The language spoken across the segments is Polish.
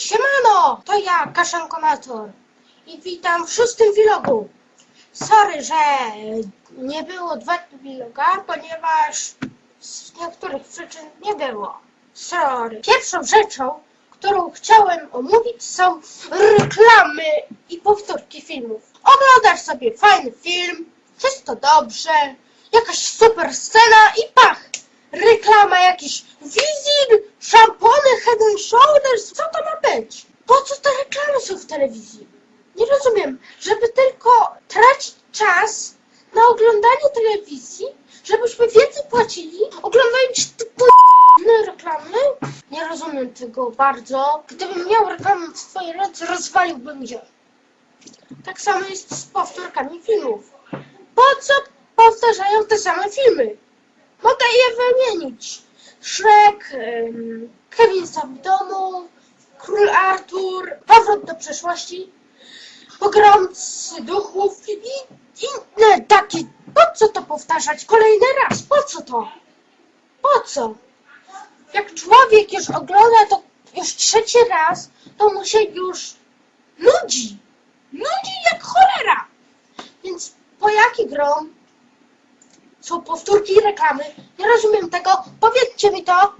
Siemano, to ja, Kaszankonator i witam w szóstym vlogu. Sorry, że nie było dwa vloga, ponieważ z niektórych przyczyn nie było. Sorry. Pierwszą rzeczą, którą chciałem omówić są reklamy i powtórki filmów. Oglądasz sobie fajny film, wszystko dobrze, jakaś super scena i pach! Reklama jakiś Wizir, szampony, head and shoulders, co to ma być? Po co te reklamy są w telewizji? Nie rozumiem, żeby tylko tracić czas na oglądanie telewizji, żebyśmy więcej płacili, oglądając te reklamy? Nie rozumiem tego bardzo. Gdybym miał reklamę w swojej ręce, rozwaliłbym je. Tak samo jest z powtórkami filmów. Po co powtarzają te same filmy? Mogę je wymienić. Shrek, em, Kevin sam w domu, Król Artur, Powrót do przeszłości, Pogromcy duchów i inne takie. Po co to powtarzać kolejny raz? Po co to? Po co? Jak człowiek już ogląda to już trzeci raz, to mu się już nudzi. Nudzi jak cholera. Więc po jaki grom są powtórki i reklamy. Nie rozumiem tego. Powiedzcie mi to.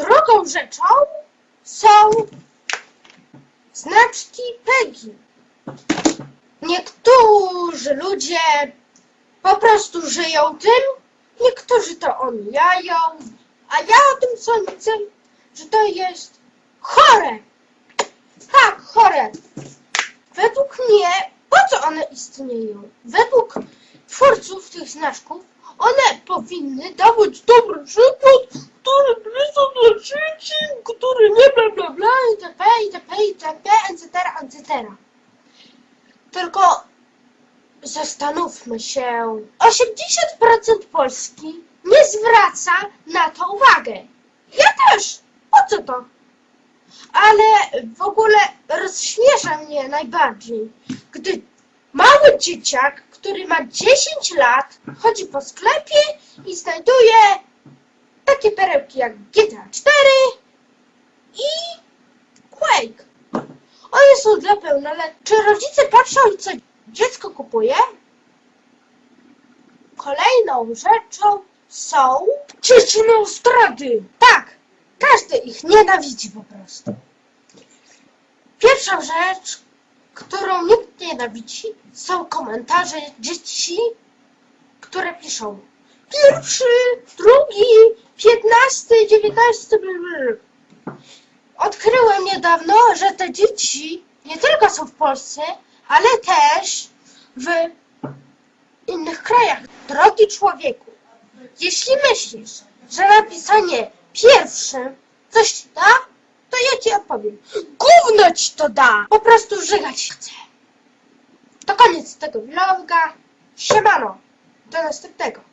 Drugą rzeczą są znaczki PEGI. Niektórzy ludzie po prostu żyją tym, niektórzy to omijają, a ja o tym sądzę, że to jest chore. Tak, chore. Według mnie, po co one istnieją? Według twórców tych znaczków, one powinny dawać dobry przykład, który gryzą dla dzieci, który nie bla bla bla, itp., itp., itp., etc., etc. Tylko zastanówmy się. 80% Polski nie zwraca na to uwagę. Ja też. Po co to? Ale w ogóle rozśmiesza mnie najbardziej, gdy mały dzieciak, który ma 10 lat, chodzi po sklepie i znajduje takie perełki jak GTA 4 i Quake. One są dla pełnoletnich. Czy rodzice patrzą, co dziecko kupuje? Kolejną rzeczą są dzieci na zdrady. Tak, każdy ich nienawidzi po prostu. Pierwsza rzecz, którą nikt nie nienawidzi, są komentarze dzieci, które piszą pierwszy, drugi, piętnasty, dziewiętnasty, blablabla. Odkryłem niedawno, że te dzieci nie tylko są w Polsce, ale też w innych krajach. Drogi człowieku, jeśli myślisz, że napisanie pierwszym coś ci da, to ja ci odpowiem. Gówno ci to da! Po prostu żygać chcę. To koniec tego vloga. Siemano. Do następnego.